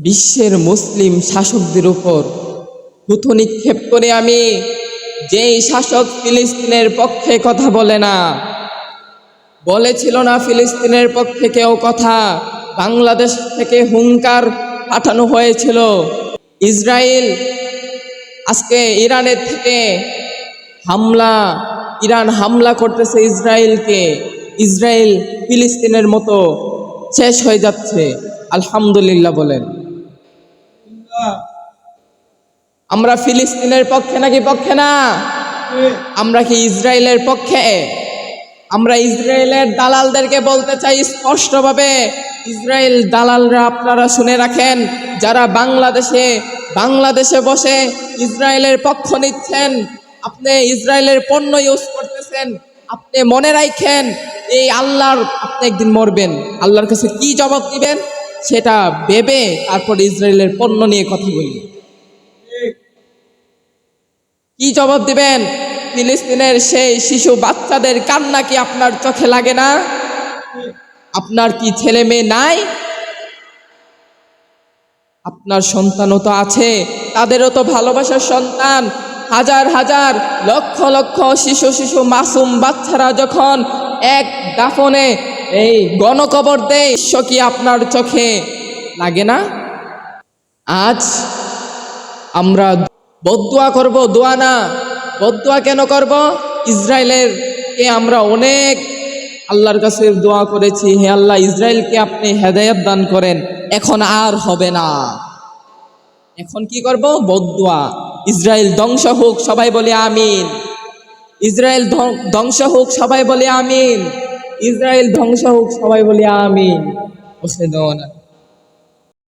বিশ্বের মুসলিম শাসকদের উপর থুথু নিক্ষেপ করে আমি যেই শাসক ফিলিস্তিনের পক্ষে কথা বলে না। বলেছিল না ফিলিস্তিনের পক্ষে কেউ কথা। বাংলাদেশ থেকে হুঙ্কার পাঠানো হয়েছিল। ইসরায়েল আজকে ইরানের থেকে হামলা, ইরান হামলা করতেছে ইসরায়েলকে। ইসরায়েল ফিলিস্তিনের মতো শেষ হয়ে যাচ্ছে। আলহামদুলিল্লাহ বলেন। আমরা ফিলিস্তিনের পক্ষে নাকি পক্ষে না? আমরা কি ইসরায়েলের পক্ষে? আমরা ইসরায়েলের দালালদেরকে বলতে চাই স্পষ্টভাবে ইসরায়েল দালালরা আপনারা শুনে রাখেন যারা বাংলাদেশে বাংলাদেশে বসে ইসরায়েলের পক্ষ নিচ্ছেন আপনি ইসরায়েলের পণ্য ইউজ করতেছেন আপনি মনে রাখেন এই আল্লাহর আপনি একদিন মরবেন। আল্লাহর কাছে কি জবাব দিবেন? সেটা ভেবে তারপর ইসরায়েলের পণ্য নিয়ে কথা বলি কি জবাব দিবেন? ফিলিস্তিনের সেই শিশু বাচ্চাদের কান্না কি আপনার চোখে লাগে না? আপনার কি ছেলে মেয়ে নাই? আপনার সন্তানও তো আছে, তাদেরও তো ভালোবাসার সন্তান। হাজার হাজার, লক্ষ লক্ষ শিশু শিশু মাসুম বাচ্চারা যখন এক দাফনে এই গণকবর দেয় বিশ্ব কি আপনার চোখে লাগে না? আজ আমরা বদুয়া করব, দোয়া না। বদুয়া কেন করব? ইসরায়েলের কে আমরা অনেক আল্লাহর কাছে দোয়া করেছি, হে আল্লাহ, ইসরায়েলকে আপনি হেদায়ত দান করেন। এখন আর হবে না। এখন কি করব? বদুয়া। ইসরায়েল ধ্বংস হোক, সবাই বলে আমিন। ইসরায়েল ধ্বং- ধ্বংস হোক, সবাই বলে আমিন। ইসরায়েল ধ্বংস হোক সবাই বলি আমি বসে দেওয়া